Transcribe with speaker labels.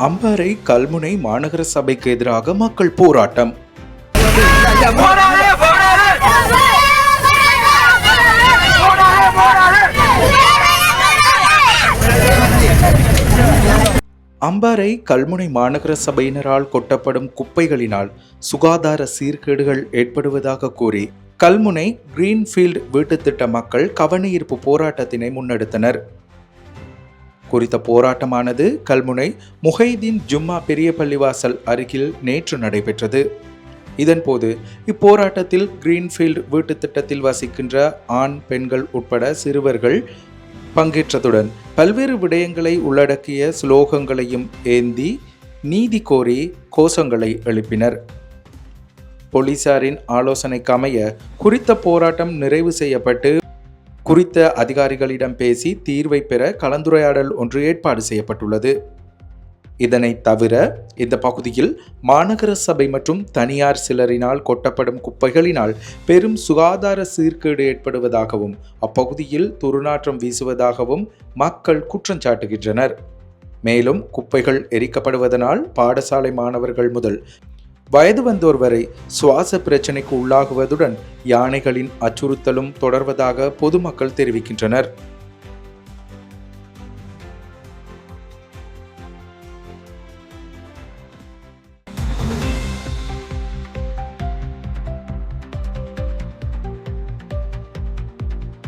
Speaker 1: அம்பாறை கல்முனை மாநகர சபைக்கு எதிராக மக்கள் போராட்டம். அம்பாறை கல்முனை மாநகர சபையினரால் கொட்டப்படும் குப்பைகளினால் சுகாதார சீர்கேடுகள் ஏற்படுவதாக கூறி கல்முனை கிரீன்ஃபீல்ட் வீட்டுத் திட்ட மக்கள் கவனஈர்ப்பு போராட்டத்தினை முன்னெடுத்தனர். குறித்த போராட்டமானது கல்முனை முஹைதீன் ஜும்மா பெரிய பள்ளிவாசல் அருகில் நேற்று நடைபெற்றது. இதன்போது இப்போராட்டத்தில் கிரீன்ஃபீல்ட் வீட்டு திட்டத்தில் வசிக்கின்ற ஆண் பெண்கள் உட்பட சிறுவர்கள் பங்கேற்றதுடன் பல்வேறு விடயங்களை உள்ளடக்கிய ஸ்லோகங்களையும் ஏந்தி நீதி கோரி கோஷங்களை எழுப்பினர். போலீசாரின் ஆலோசனைக்கு அமைய குறித்த போராட்டம் நிறைவு செய்யப்பட்டு குறித்த அதிகாரிகளிடம் பேசி தீர்வை பெற கலந்துரையாடல் ஒன்று ஏற்பாடு செய்யப்பட்டுள்ளது. இதனை தவிர இந்த பகுதியில் மாநகர சபை மற்றும் தனியார் சிலரினால் கொட்டப்படும் குப்பைகளினால் பெரும் சுகாதார சீர்கேடு ஏற்படுவதாகவும் அப்பகுதியில் துர்நாற்றம் வீசுவதாகவும் மக்கள் குற்றம் சாட்டுகின்றனர். மேலும் குப்பைகள் எரிக்கப்படுவதனால் பாடசாலை மாணவர்கள் முதல் வயது வந்தோர் வரை சுவாச பிரச்சினைக்கு உள்ளாகுவதுடன் யானைகளின் அச்சுறுத்தலும் தொடர்வதாக பொதுமக்கள் தெரிவிக்கின்றனர்.